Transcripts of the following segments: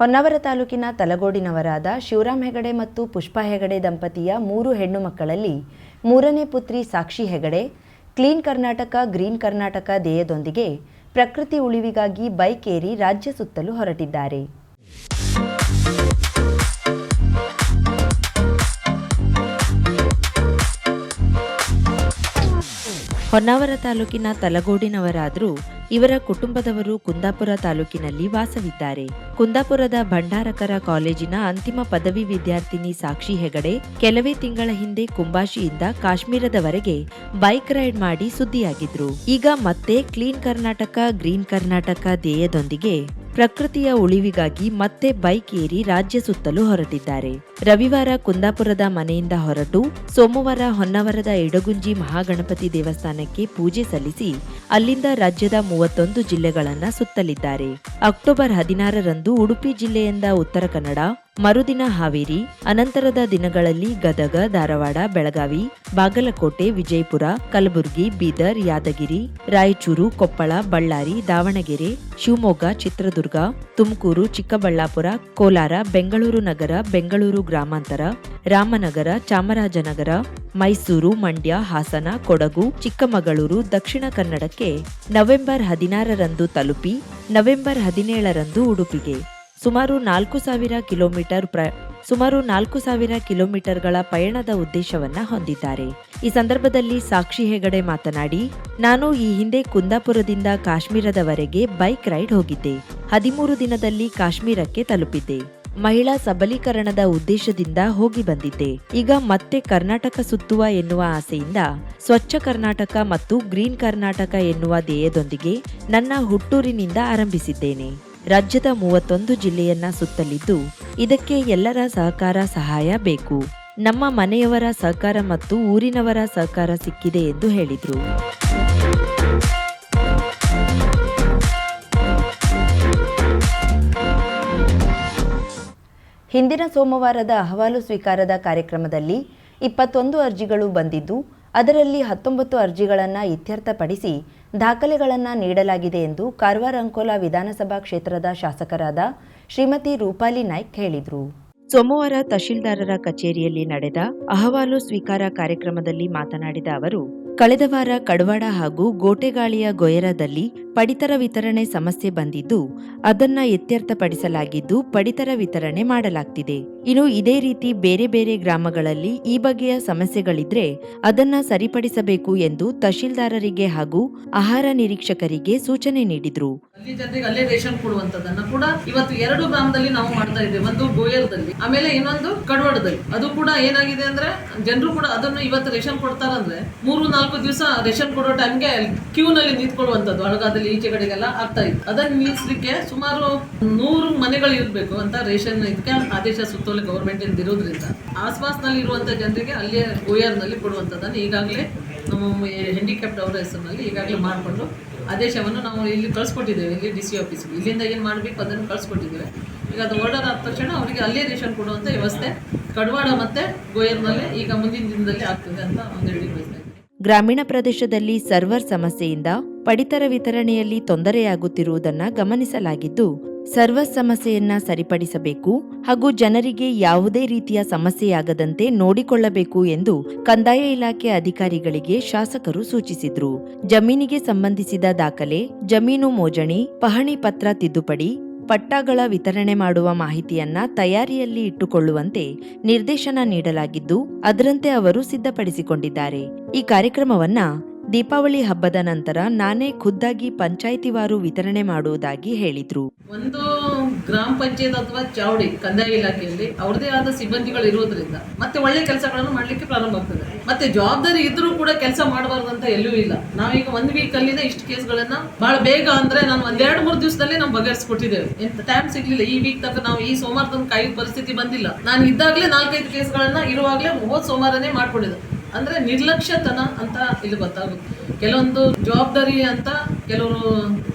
ಹೊನ್ನಾವರ ತಾಲೂಕಿನ ತಲಗೋಡಿನವರಾದ ಶಿವರಾಮ್ ಹೆಗಡೆ ಮತ್ತು ಪುಷ್ಪಾ ಹೆಗಡೆ ದಂಪತಿಯ ಮೂರು ಹೆಣ್ಣು ಮಕ್ಕಳಲ್ಲಿ ಮೂರನೇ ಪುತ್ರಿ ಸಾಕ್ಷಿ ಹೆಗಡೆ, ಕ್ಲೀನ್ ಕರ್ನಾಟಕ, ಗ್ರೀನ್ ಕರ್ನಾಟಕ ದೇಯದೊಂದಿಗೆ ಪ್ರಕೃತಿ ಉಳಿವಿಗಾಗಿ ಬೈಕ್ ಏರಿ ರಾಜ್ಯ ಸುತ್ತಲು ಹೊರಟಿದ್ದಾರೆ. ಹೊನ್ನಾವರ ತಾಲೂಕಿನ ತಲಗೋಡಿನವರಾದರೂ ಇವರ ಕುಟುಂಬದವರು ಕುಂದಾಪುರ ತಾಲೂಕಿನಲ್ಲಿ ವಾಸವಿದ್ದಾರೆ. ಕುಂದಾಪುರದ ಭಂಡಾರಕರ ಕಾಲೇಜಿನ ಅಂತಿಮ ಪದವಿ ವಿದ್ಯಾರ್ಥಿನಿ ಸಾಕ್ಷಿ ಹೆಗಡೆ ಕೆಲವೇ ತಿಂಗಳ ಹಿಂದೆ ಕುಂಬಾಶಿಯಿಂದ ಕಾಶ್ಮೀರದವರೆಗೆ ಬೈಕ್ ರೈಡ್ ಮಾಡಿ ಸುದ್ದಿಯಾಗಿದ್ರು. ಈಗ ಮತ್ತೆ ಕ್ಲೀನ್ ಕರ್ನಾಟಕ, ಗ್ರೀನ್ ಕರ್ನಾಟಕ ಧ್ಯೇಯದೊಂದಿಗೆ ಪ್ರಕೃತಿಯ ಉಳಿವಿಗಾಗಿ ಮತ್ತೆ ಬೈಕ್ ಏರಿ ರಾಜ್ಯ ಸುತ್ತಲೂ ಹೊರಟಿದ್ದಾರೆ. ರವಿವಾರ ಕುಂದಾಪುರದ ಮನೆಯಿಂದ ಹೊರಟು ಸೋಮವಾರ ಹೊನ್ನವರದ ಇಡಗುಂಜಿ ಮಹಾಗಣಪತಿ ದೇವಸ್ಥಾನಕ್ಕೆ ಪೂಜೆ ಸಲ್ಲಿಸಿ ಅಲ್ಲಿಂದ ರಾಜ್ಯದ ಮೂವತ್ತೊಂದು ಜಿಲ್ಲೆಗಳನ್ನು ಸುತ್ತಲಿದ್ದಾರೆ. ಅಕ್ಟೋಬರ್ ಹದಿನಾರರಂದು ಉಡುಪಿ ಜಿಲ್ಲೆಯಿಂದ ಉತ್ತರ ಕನ್ನಡ ಮರುದಿನ ಹಾವೇರಿ, ಅನಂತರದ ದಿನಗಳಲ್ಲಿ ಗದಗ, ಧಾರವಾಡ, ಬೆಳಗಾವಿ, ಬಾಗಲಕೋಟೆ, ವಿಜಯಪುರ, ಕಲಬುರಗಿ, ಬೀದರ್, ಯಾದಗಿರಿ, ರಾಯಚೂರು, ಕೊಪ್ಪಳ, ಬಳ್ಳಾರಿ, ದಾವಣಗೆರೆ, ಶಿವಮೊಗ್ಗ, ಚಿತ್ರದುರ್ಗ, ತುಮಕೂರು, ಚಿಕ್ಕಬಳ್ಳಾಪುರ, ಕೋಲಾರ, ಬೆಂಗಳೂರು ನಗರ, ಬೆಂಗಳೂರು ಗ್ರಾಮಾಂತರ, ರಾಮನಗರ, ಚಾಮರಾಜನಗರ, ಮೈಸೂರು, ಮಂಡ್ಯ, ಹಾಸನ, ಕೊಡಗು, ಚಿಕ್ಕಮಗಳೂರು, ದಕ್ಷಿಣ ಕನ್ನಡಕ್ಕೆ ನವೆಂಬರ್ ಹದಿನಾರರಂದು ತಲುಪಿ, ನವೆಂಬರ್ ಹದಿನೇಳರಂದು ಉಡುಪಿಗೆ. ಸುಮಾರು ನಾಲ್ಕು ಸಾವಿರ ಕಿಲೋಮೀಟರ್ ಪ್ರ, ಸುಮಾರು ನಾಲ್ಕು ಸಾವಿರ ಕಿಲೋಮೀಟರ್ಗಳ ಪಯಣದ ಉದ್ದೇಶವನ್ನ ಹೊಂದಿದ್ದಾರೆ. ಈ ಸಂದರ್ಭದಲ್ಲಿ ಸಾಕ್ಷಿ ಹೆಗಡೆ ಮಾತನಾಡಿ, ನಾನು ಈ ಹಿಂದೆ ಕುಂದಾಪುರದಿಂದ ಕಾಶ್ಮೀರದವರೆಗೆ ಬೈಕ್ ರೈಡ್ ಹೋಗಿದ್ದೆ. ಹದಿಮೂರು ದಿನದಲ್ಲಿ ಕಾಶ್ಮೀರಕ್ಕೆ ತಲುಪಿದ್ದೆ. ಮಹಿಳಾ ಸಬಲೀಕರಣದ ಉದ್ದೇಶದಿಂದ ಹೋಗಿ ಬಂದಿದ್ದೆ. ಈಗ ಮತ್ತೆ ಕರ್ನಾಟಕ ಸುತ್ತುವ ಎನ್ನುವ ಆಸೆಯಿಂದ ಸ್ವಚ್ಛ ಕರ್ನಾಟಕ ಮತ್ತು ಗ್ರೀನ್ ಕರ್ನಾಟಕ ಎನ್ನುವ ಧ್ಯೇಯದೊಂದಿಗೆ ನನ್ನ ಹುಟ್ಟೂರಿನಿಂದ ಆರಂಭಿಸಿದ್ದೇನೆ. ರಾಜ್ಯದ ಮೂವತ್ತೊಂದು ಜಿಲ್ಲೆಯನ್ನ ಸುತ್ತಲಿದ್ದು, ಇದಕ್ಕೆ ಎಲ್ಲರ ಸಹಕಾರ ಸಹಾಯ ಬೇಕು. ನಮ್ಮ ಮನೆಯವರ ಸಹಕಾರ ಮತ್ತು ಊರಿನವರ ಸಹಕಾರ ಸಿಕ್ಕಿದೆ ಎಂದು ಹೇಳಿದರು. ಹಿಂದಿನ ಸೋಮವಾರದ ಅಹವಾಲು ಸ್ವೀಕಾರದ ಕಾರ್ಯಕ್ರಮದಲ್ಲಿ ಇಪ್ಪತ್ತೊಂದು ಅರ್ಜಿಗಳು ಬಂದಿದ್ದು ಅದರಲ್ಲಿ ಹತ್ತೊಂಬತ್ತು ಅರ್ಜಿಗಳನ್ನು ಇತ್ಯರ್ಥಪಡಿಸಿ ದಾಖಲೆಗಳನ್ನು ನೀಡಲಾಗಿದೆ ಎಂದು ಕಾರವಾರ ಅಂಕೋಲಾ ವಿಧಾನಸಭಾ ಕ್ಷೇತ್ರದ ಶಾಸಕರಾದ ಶ್ರೀಮತಿ ರೂಪಾಲಿ ನಾಯ್ಕ್ ಹೇಳಿದರು. ಸೋಮವಾರ ತಹಶೀಲ್ದಾರರ ಕಚೇರಿಯಲ್ಲಿ ನಡೆದ ಅಹವಾಲು ಸ್ವೀಕಾರ ಕಾರ್ಯಕ್ರಮದಲ್ಲಿ ಮಾತನಾಡಿದ ಅವರು ಕಳೆದ ವಾರ ಕಡವಾಡ ಹಾಗೂ ಗೋಟೆಗಾಳಿಯ ಗೊಯರದಲ್ಲಿ ಪಡಿತರ ವಿತರಣೆ ಸಮಸ್ಯೆ ಬಂದಿದ್ದು, ಅದನ್ನ ಇತ್ಯರ್ಥಪಡಿಸಲಾಗಿದ್ದು ಪಡಿತರ ವಿತರಣೆ ಮಾಡಲಾಗ್ತಿದೆ. ಇನ್ನು ಇದೇ ರೀತಿ ಬೇರೆ ಬೇರೆ ಗ್ರಾಮಗಳಲ್ಲಿ ಈ ಬಗೆಯ ಸಮಸ್ಯೆಗಳಿದ್ರೆ ಅದನ್ನ ಸರಿಪಡಿಸಬೇಕು ಎಂದು ತಹಶೀಲ್ದಾರರಿಗೆ ಹಾಗೂ ಆಹಾರ ನಿರೀಕ್ಷಕರಿಗೆ ಸೂಚನೆ ನೀಡಿದ್ರು. ಅಲ್ಲಿ ಜನರಿಗೆ ಅಲ್ಲೇ ರೇಷನ್ ಕೊಡುವಂತದನ್ನ ಕೂಡ ಇವತ್ತು ಎರಡು ಗ್ರಾಮದಲ್ಲಿ ನಾವು ಮಾಡ್ತಾ ಇದ್ದೇವೆ. ಒಂದು ಗೋಯರ್ದಲ್ಲಿ ಆಮೇಲೆ ಇನ್ನೊಂದು ಕಡವಾಡದಲ್ಲಿ. ಅದು ಕೂಡ ಏನಾಗಿದೆ ಅಂದ್ರೆ, ಜನರು ಕೂಡ ಅದನ್ನು ಇವತ್ತು ರೇಷನ್ ಕೊಡ್ತಾರಂದ್ರೆ ಮೂರು ನಾಲ್ಕು ದಿವಸ ರೇಷನ್ ಕೊಡೋ ಟೈಮ್ಗೆ ಕ್ಯೂ ನಲ್ಲಿ ನಿಂತ್ಕೊಳ್ಳುವಂತದ್ದು ಅಳಗಾದಲ್ಲಿ ಈಚೆ ಕಡೆಗೆಲ್ಲ ಆಗ್ತಾ ಇತ್ತು. ಅದನ್ನ ನಿಲ್ಲಿಸಲಿಕ್ಕೆ ಸುಮಾರು ನೂರು ಮನೆಗಳು ಇರಬೇಕು ಅಂತ ರೇಷನ್ ಇದಕ್ಕೆ ಆದೇಶ ಸುತ್ತೋಲೆ ಗೌರ್ಮೆಂಟ್ ಇಂದ ಇರೋದ್ರಿಂದ. ಆಸ್ಪಾಸ್ನಲ್ಲಿ ಇರುವಂತ ಜನರಿಗೆ ಅಲ್ಲೇ ಗೋಯರ್ನಲ್ಲಿ ಕೊಡುವಂತದನ್ನ ಈಗಾಗಲೇ ನಮ್ಮ ಹ್ಯಾಂಡಿಕ್ಯಾಪ್ಟ್ ಅವರ ಹೆಸರಿನಲ್ಲಿ ಈಗಾಗಲೇ ಮಾಡಿಕೊಂಡು ಆದೇಶವನ್ನು ನಾವು ಇಲ್ಲಿ ಕಳಿಸ್ಕೊಟ್ಟಿದ್ದೇವೆ, ಇಲ್ಲಿ ಡಿ ಸಿ ಆಫೀಸ್ಗೆ ಇಲ್ಲಿಂದ ಏನು ಮಾಡಬೇಕು ಅದನ್ನು ಕಳಿಸ್ಕೊಟ್ಟಿದ್ದೇವೆ. ಈಗ ಅದು ಆರ್ಡರ್ ಆದ ತಕ್ಷಣ ಅವರಿಗೆ ಅಲ್ಲೇ ರೇಷನ್ ಕೊಡುವಂಥ ವ್ಯವಸ್ಥೆ ಕಡವಾಡ ಮತ್ತು ಗೋಯರ್ನಲ್ಲಿ ಈಗ ಮುಂದಿನ ದಿನದಲ್ಲಿ ಆಗ್ತದೆ ಅಂತ ಒಂದು ಹೇಳಿ ಗ್ರಾಮೀಣ ಪ್ರದೇಶದಲ್ಲಿ ಸರ್ವರ್ ಸಮಸ್ಯೆಯಿಂದ ಪಡಿತರ ವಿತರಣೆಯಲ್ಲಿ ತೊಂದರೆಯಾಗುತ್ತಿರುವುದನ್ನ ಗಮನಿಸಲಾಗಿದ್ದು ಸರ್ವರ್ ಸಮಸ್ಯೆಯನ್ನ ಸರಿಪಡಿಸಬೇಕು ಹಾಗೂ ಜನರಿಗೆ ಯಾವುದೇ ರೀತಿಯ ಸಮಸ್ಯೆಯಾಗದಂತೆ ನೋಡಿಕೊಳ್ಳಬೇಕು ಎಂದು ಕಂದಾಯ ಇಲಾಖೆ ಅಧಿಕಾರಿಗಳಿಗೆ ಶಾಸಕರು ಸೂಚಿಸಿದ್ರು. ಜಮೀನಿಗೆ ಸಂಬಂಧಿಸಿದ ದಾಖಲೆ, ಜಮೀನು ಮೋಜಣಿ, ಪಹಣಿ ಪತ್ರ ತಿದ್ದುಪಡಿ, ಪಟ್ಟಾಗಳ ವಿತರಣೆ ಮಾಡುವ ಮಾಹಿತಿಯನ್ನ ತಯಾರಿಯಲ್ಲಿ ಇಟ್ಟುಕೊಳ್ಳುವಂತೆ ನಿರ್ದೇಶನ ನೀಡಲಾಗಿದ್ದು, ಅದರಂತೆ ಅವರು ಸಿದ್ಧಪಡಿಸಿಕೊಂಡಿದ್ದಾರೆ. ಈ ಕಾರ್ಯಕ್ರಮವನ್ನ ದೀಪಾವಳಿ ಹಬ್ಬದ ನಂತರ ನಾನೇ ಖುದ್ದಾಗಿ ಪಂಚಾಯಿತಿವಾರು ವಿತರಣೆ ಮಾಡುವುದಾಗಿ ಹೇಳಿದ್ರು. ಒಂದು ಗ್ರಾಮ ಪಂಚಾಯತ್ ಅಥವಾ ಚಾವಡಿ, ಕಂದಾಯ ಇಲಾಖೆಯಲ್ಲಿ ಅವ್ರದೇ ಆದ ಸಿಬ್ಬಂದಿಗಳು ಇರೋದ್ರಿಂದ ಮತ್ತೆ ಒಳ್ಳೆ ಕೆಲಸಗಳನ್ನು ಮಾಡಲಿಕ್ಕೆ ಪ್ರಾರಂಭ ಆಗ್ತದೆ. ಮತ್ತೆ ಜವಾಬ್ದಾರಿ ಇದ್ರೂ ಕೂಡ ಕೆಲಸ ಮಾಡಬಾರ್ದು ಅಂತ ಎಲ್ಲೂ ಇಲ್ಲ. ನಾವೀಗ ಒಂದ್ ವೀಕ್ ಅಲ್ಲಿನೇ ಇಷ್ಟು ಕೇಸ್ಗಳನ್ನ ಬಹಳ ಬೇಗ ಅಂದ್ರೆ ನಾನು ಒಂದೆರಡು ಮೂರು ದಿವಸದಲ್ಲಿ ನಾವು ಬಗೆಹರಿಸ್ಕೊಟ್ಟಿದ್ದೇವೆ. ಎಂತ ಟೈಮ್ ಸಿಗ್ಲಿಲ್ಲ. ಈ ವೀಕ್ ತನಕ ನಾವು ಈ ಸೋಮವಾರ ತನಕ ಕಾಯೋ ಪರಿಸ್ಥಿತಿ ಬಂದಿಲ್ಲ. ನಾನು ಇದ್ದಾಗಲೇ ನಾಲ್ಕೈದು ಕೇಸ್ಗಳನ್ನ ಇರುವಾಗಲೇ ಹೋದ್ ಸೋಮವಾರನೇ ಮಾಡ್ಕೊಂಡಿದ್ದೆ. ಅಂದ್ರೆ ನಿರ್ಲಕ್ಷ್ಯತನ ಅಂತ ಇಲ್ಲಿ ಗೊತ್ತಾಗುತ್ತೆ. ಕೆಲವೊಂದು ಜವಾಬ್ದಾರಿ ಅಂತ ಕೆಲವರು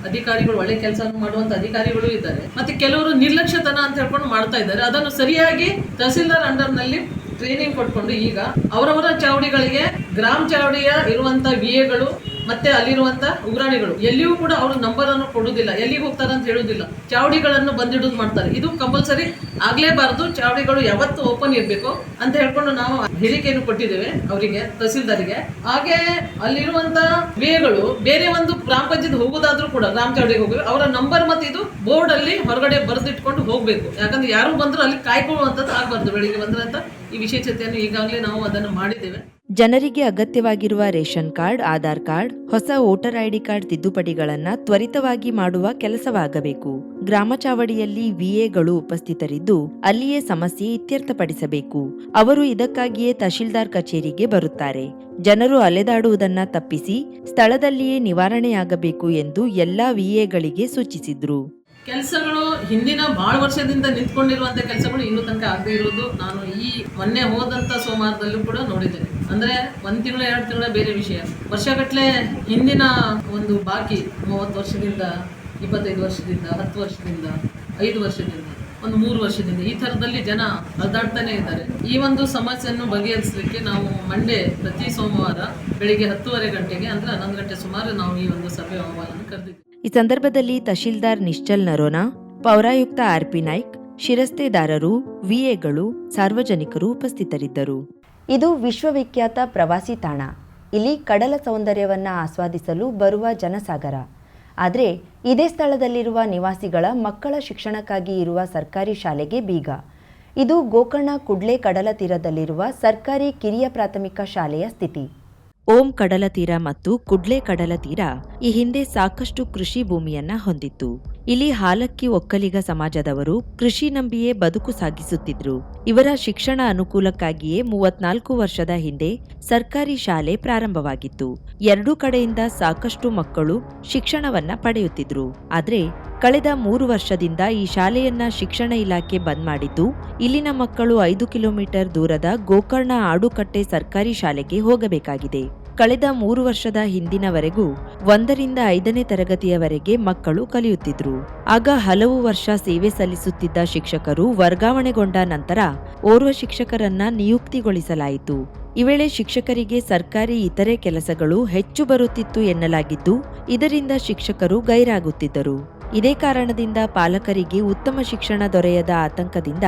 ಅಧಿಕಾರಿಗಳು, ಒಳ್ಳೆ ಕೆಲಸ ಮಾಡುವಂತ ಅಧಿಕಾರಿಗಳು ಇದ್ದಾರೆ. ಮತ್ತೆ ಕೆಲವರು ನಿರ್ಲಕ್ಷ್ಯತನ ಅಂತ ಹೇಳ್ಕೊಂಡು ಮಾಡ್ತಾ ಇದ್ದಾರೆ. ಅದನ್ನು ಸರಿಯಾಗಿ ತಹಸೀಲ್ದಾರ್ ಅಂಡರ್ನಲ್ಲಿ ಟ್ರೈನಿಂಗ್ ಕೊಟ್ಕೊಂಡು ಈಗ ಅವರವರ ಚಾವಡಿಗಳಿಗೆ, ಗ್ರಾಮ ಚಾವಡಿಯ ಇರುವಂಥ ವಿ ಎಗಳು ಮತ್ತೆ ಅಲ್ಲಿರುವಂತ ಉಗ್ರಾಣಿಗಳು. ಎಲ್ಲಿಯೂ ಕೂಡ ಅವರು ನಂಬರ್ ಅನ್ನು ಕೊಡುವುದಿಲ್ಲ. ಎಲ್ಲಿಗೆ ಹೋಗ್ತಾರೆ ಅಂತ ಹೇಳುವುದಿಲ್ಲ. ಚಾವಡಿಗಳನ್ನು ಬಂದಿಡುದು ಮಾಡ್ತಾರೆ. ಇದು ಕಂಪಲ್ಸರಿ ಆಗ್ಲೇಬಾರದು. ಚಾವಡಿಗಳು ಯಾವತ್ತು ಓಪನ್ ಇರಬೇಕು ಅಂತ ಹೇಳ್ಕೊಂಡು ನಾವು ಹೇಳಿಕೆಯನ್ನು ಕೊಟ್ಟಿದ್ದೇವೆ ಅವರಿಗೆ ತಹಸೀಲ್ದಾರಿಗೆ ಹಾಗೆ ಅಲ್ಲಿರುವಂತ ವೇಗಳು ಬೇರೆ ಒಂದು ಗ್ರಾಮ ಪಂಚಾಯತ್ ಹೋಗೋದಾದ್ರೂ ಕೂಡ, ಗ್ರಾಮ ಚಾವಡಿಗೆ ಹೋಗಬೇಕು ಅವರ ನಂಬರ್ ಮತ್ತೆ ಇದು ಬೋರ್ಡ್ ಅಲ್ಲಿ ಹೊರಗಡೆ ಬರೆದಿಟ್ಕೊಂಡು ಹೋಗ್ಬೇಕು. ಯಾಕಂದ್ರೆ ಯಾರು ಬಂದ್ರು ಅಲ್ಲಿ ಕಾಯ್ಕೊಳ್ಳುವಂಥದ್ದು ಆಗಬಾರ್ದು. ಬೆಳಿಗ್ಗೆ ಬಂದ್ರೆ ಅಂತ ಈ ವಿಶೇಷತೆಯನ್ನು ಈಗಾಗಲೇ ನಾವು ಅದನ್ನು ಮಾಡಿದ್ದೇವೆ. ಜನರಿಗೆ ಅಗತ್ಯವಾಗಿರುವ ರೇಷನ್ ಕಾರ್ಡ್, ಆಧಾರ್ ಕಾರ್ಡ್, ಹೊಸ ವೋಟರ್ ಐಡಿ ಕಾರ್ಡ್ ತಿದ್ದುಪಡಿಗಳನ್ನು ತ್ವರಿತವಾಗಿ ಮಾಡುವ ಕೆಲಸವಾಗಬೇಕು. ಗ್ರಾಮ ಚಾವಡಿಯಲ್ಲಿ ವಿಎಗಳು ಉಪಸ್ಥಿತರಿದ್ದು ಅಲ್ಲಿಯೇ ಸಮಸ್ಯೆ ಇತ್ಯರ್ಥಪಡಿಸಬೇಕು. ಅವರು ಇದಕ್ಕಾಗಿಯೇ ತಹಶೀಲ್ದಾರ್ ಕಚೇರಿಗೆ ಬರುತ್ತಾರೆ. ಜನರು ಅಲೆದಾಡುವುದನ್ನ ತಪ್ಪಿಸಿ ಸ್ಥಳದಲ್ಲಿಯೇ ನಿವಾರಣೆಯಾಗಬೇಕು ಎಂದು ಎಲ್ಲಾ ವಿಎಗಳಿಗೆ ಸೂಚಿಸಿದ್ರು. ಕೆಲಸಗಳು ಹಿಂದಿನ ಬಹಳ ವರ್ಷದಿಂದ ನಿಂತ್ಕೊಂಡಿರುವಂತ ಕೆಲಸಗಳು ಇನ್ನೂ ತನಕ ಆಗದೆ ಇರೋದು. ನಾನು ಈ ಮೊನ್ನೆ ಹೋದಂತ ಸೋಮವಾರದಲ್ಲೂ ಕೂಡ ನೋಡಿದ್ದೇನೆ. ಅಂದ್ರೆ ಒಂದ್ ತಿಂಗಳ, ಎರಡು ತಿಂಗಳ ಬೇರೆ ವಿಷಯ. ವರ್ಷಗಟ್ಟಲೆ ಹಿಂದಿನ ಒಂದು ಬಾಕಿ ಮೂವತ್ತು ವರ್ಷದಿಂದ, ಇಪ್ಪತ್ತೈದು ವರ್ಷದಿಂದ, ಹತ್ತು ವರ್ಷದಿಂದ, ಐದು ವರ್ಷದಿಂದ, ಒಂದು ಮೂರು ವರ್ಷದಿಂದ ಈ ಥರದಲ್ಲಿ ಜನ ಅಲ್ದಾಡ್ತಾನೆ ಇದ್ದಾರೆ. ಈ ಒಂದು ಸಮಸ್ಯೆಯನ್ನು ಬಗೆಹರಿಸಲಿಕ್ಕೆ ನಾವು ಮಂಡೆ ಪ್ರತಿ ಸೋಮವಾರ ಬೆಳಿಗ್ಗೆ ಹತ್ತುವರೆ ಗಂಟೆಗೆ, ಅಂದ್ರೆ ಹನ್ನೊಂದು ಗಂಟೆ ಸುಮಾರು ನಾವು ಈ ಒಂದು ಸಭೆ ಅಹವಾಲನ್ನು ಕರೆದಿದ್ದೇವೆ. ಈ ಸಂದರ್ಭದಲ್ಲಿ ತಹಶೀಲ್ದಾರ್ ನಿಶ್ಚಲ್ ನರೋನಾ, ಪೌರಾಯುಕ್ತ ಆರ್ ಪಿ ನಾಯ್ಕ್, ಶಿರಸ್ತೆದಾರರು, ವಿಎಗಳು ಸಾರ್ವಜನಿಕರು ಉಪಸ್ಥಿತರಿದ್ದರು. ಇದು ವಿಶ್ವವಿಖ್ಯಾತ ಪ್ರವಾಸಿ ತಾಣ. ಇಲ್ಲಿ ಕಡಲ ಸೌಂದರ್ಯವನ್ನು ಆಸ್ವಾದಿಸಲು ಬರುವ ಜನಸಾಗರ. ಆದರೆ ಇದೇ ಸ್ಥಳದಲ್ಲಿರುವ ನಿವಾಸಿಗಳ ಮಕ್ಕಳ ಶಿಕ್ಷಣಕ್ಕಾಗಿ ಇರುವ ಸರ್ಕಾರಿ ಶಾಲೆಗೆ ಬೀಗ. ಇದು ಗೋಕರ್ಣ ಕುಡ್ಲೆ ಕಡಲ ತೀರದಲ್ಲಿರುವ ಸರ್ಕಾರಿ ಕಿರಿಯ ಪ್ರಾಥಮಿಕ ಶಾಲೆಯ ಸ್ಥಿತಿ. ಓಂ ಕಡಲ ತೀರ ಮತ್ತು ಕುಡ್ಲೆ ಕಡಲ ತೀರ ಈ ಹಿಂದೆ ಸಾಕಷ್ಟು ಕೃಷಿ ಭೂಮಿಯನ್ನ ಹೊಂದಿತ್ತು. ಇಲ್ಲಿ ಹಾಲಕ್ಕಿ ಒಕ್ಕಲಿಗ ಸಮಾಜದವರು ಕೃಷಿ ನಂಬಿಯೇ ಬದುಕು ಸಾಗಿಸುತ್ತಿದ್ರು. ಇವರ ಶಿಕ್ಷಣ ಅನುಕೂಲಕ್ಕಾಗಿಯೇ ಮೂವತ್ನಾಲ್ಕು ವರ್ಷದ ಹಿಂದೆ ಸರ್ಕಾರಿ ಶಾಲೆ ಪ್ರಾರಂಭವಾಗಿತ್ತು. ಎರಡೂ ಕಡೆಯಿಂದ ಸಾಕಷ್ಟು ಮಕ್ಕಳು ಶಿಕ್ಷಣವನ್ನ ಪಡೆಯುತ್ತಿದ್ರು. ಆದ್ರೆ ಕಳೆದ ಮೂರು ವರ್ಷದಿಂದ ಈ ಶಾಲೆಯನ್ನ ಶಿಕ್ಷಣ ಇಲಾಖೆ ಬಂದ್ ಮಾಡಿದ್ದು, ಇಲ್ಲಿನ ಮಕ್ಕಳು ಐದು ಕಿಲೋಮೀಟರ್ ದೂರದ ಗೋಕರ್ಣ ಆಡುಕಟ್ಟೆ ಸರ್ಕಾರಿ ಶಾಲೆಗೆ ಹೋಗಬೇಕಾಗಿದೆ. ಕಳೆದ ಮೂರು ವರ್ಷದ ಹಿಂದಿನವರೆಗೂ ಒಂದರಿಂದ ಐದನೇ ತರಗತಿಯವರೆಗೆ ಮಕ್ಕಳು ಕಲಿಯುತ್ತಿದ್ರು. ಆಗ ಹಲವು ವರ್ಷ ಸೇವೆ ಸಲ್ಲಿಸುತ್ತಿದ್ದ ಶಿಕ್ಷಕರು ವರ್ಗಾವಣೆಗೊಂಡ ನಂತರ ಓರ್ವ ಶಿಕ್ಷಕರನ್ನ ನಿಯುಕ್ತಿಗೊಳಿಸಲಾಯಿತು. ಈ ವೇಳೆ ಶಿಕ್ಷಕರಿಗೆ ಸರ್ಕಾರಿ ಇತರೆ ಕೆಲಸಗಳು ಹೆಚ್ಚು ಬರುತ್ತಿತ್ತು ಎನ್ನಲಾಗಿದ್ದು, ಇದರಿಂದ ಶಿಕ್ಷಕರು ಗೈರಾಗುತ್ತಿದ್ದರು. ಇದೇ ಕಾರಣದಿಂದ ಪಾಲಕರಿಗೆ ಉತ್ತಮ ಶಿಕ್ಷಣ ದೊರೆಯದ ಆತಂಕದಿಂದ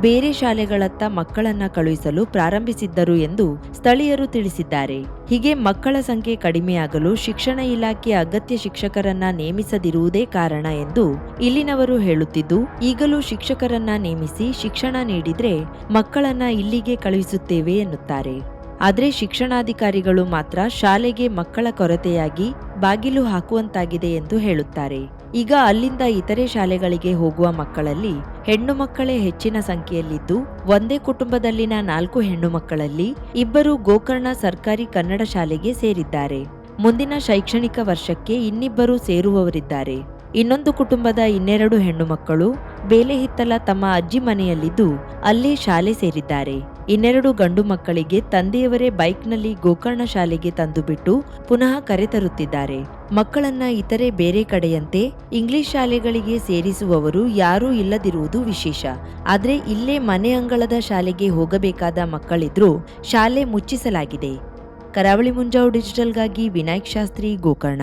ಬೇರೆ ಶಾಲೆಗಳತ್ತ ಮಕ್ಕಳನ್ನ ಕಳುಹಿಸಲು ಪ್ರಾರಂಭಿಸಿದ್ದರು ಎಂದು ಸ್ಥಳೀಯರು ತಿಳಿಸಿದ್ದಾರೆ. ಹೀಗೆ ಮಕ್ಕಳ ಸಂಖ್ಯೆ ಕಡಿಮೆಯಾಗಲು ಶಿಕ್ಷಣ ಇಲಾಖೆ ಅಗತ್ಯ ಶಿಕ್ಷಕರನ್ನ ನೇಮಿಸದಿರುವುದೇ ಕಾರಣ ಎಂದು ಇಲ್ಲಿನವರು ಹೇಳುತ್ತಿದ್ದು, ಈಗಲೂ ಶಿಕ್ಷಕರನ್ನ ನೇಮಿಸಿ ಶಿಕ್ಷಣ ನೀಡಿದ್ರೆ ಮಕ್ಕಳನ್ನ ಇಲ್ಲಿಗೆ ಕಳುಹಿಸುತ್ತೇವೆ ಎನ್ನುತ್ತಾರೆ. ಆದರೆ ಶಿಕ್ಷಣಾಧಿಕಾರಿಗಳು ಮಾತ್ರ ಶಾಲೆಗೆ ಮಕ್ಕಳ ಕೊರತೆಯಾಗಿ ಬಾಗಿಲು ಹಾಕುವಂತಾಗಿದೆ ಎಂದು ಹೇಳುತ್ತಾರೆ. ಈಗ ಅಲ್ಲಿಂದ ಇತರೆ ಶಾಲೆಗಳಿಗೆ ಹೋಗುವ ಮಕ್ಕಳಲ್ಲಿ ಹೆಣ್ಣು ಮಕ್ಕಳೇ ಹೆಚ್ಚಿನ ಸಂಖ್ಯೆಯಲ್ಲಿದ್ದು, ಒಂದೇ ಕುಟುಂಬದಲ್ಲಿನ ನಾಲ್ಕು ಹೆಣ್ಣು ಮಕ್ಕಳಲ್ಲಿ ಇಬ್ಬರು ಗೋಕರ್ಣ ಸರ್ಕಾರಿ ಕನ್ನಡ ಶಾಲೆಗೆ ಸೇರಿದ್ದಾರೆ. ಮುಂದಿನ ಶೈಕ್ಷಣಿಕ ವರ್ಷಕ್ಕೆ ಇನ್ನಿಬ್ಬರು ಸೇರುವವರಿದ್ದಾರೆ. ಇನ್ನೊಂದು ಕುಟುಂಬದ ಇನ್ನೆರಡು ಹೆಣ್ಣು ಮಕ್ಕಳು ಬೇಲೆಹಿತ್ತಲ ತಮ್ಮ ಅಜ್ಜಿ ಮನೆಯಲ್ಲಿದ್ದು ಅಲ್ಲೇ ಶಾಲೆ ಸೇರಿದ್ದಾರೆ. ಇನ್ನೆರಡು ಗಂಡು ಮಕ್ಕಳಿಗೆ ತಂದೆಯವರೇ ಬೈಕ್ನಲ್ಲಿ ಗೋಕರ್ಣ ಶಾಲೆಗೆ ತಂದುಬಿಟ್ಟು ಪುನಃ ಕರೆತರುತ್ತಿದ್ದಾರೆ. ಮಕ್ಕಳನ್ನ ಇತರೆ ಬೇರೆ ಕಡೆಯಂತೆ ಇಂಗ್ಲಿಷ್ ಶಾಲೆಗಳಿಗೆ ಸೇರಿಸುವವರು ಯಾರೂ ಇಲ್ಲದಿರುವುದು ವಿಶೇಷ. ಆದರೆ ಇಲ್ಲೇ ಮನೆ ಅಂಗಳದ ಶಾಲೆಗೆ ಹೋಗಬೇಕಾದ ಮಕ್ಕಳಿದ್ರೂ ಶಾಲೆ ಮುಚ್ಚಿಸಲಾಗಿದೆ. Karavali Munjavu ಡಿಜಿಟಲ್ಗಾಗಿ Vinayak Shastri, Gokarna.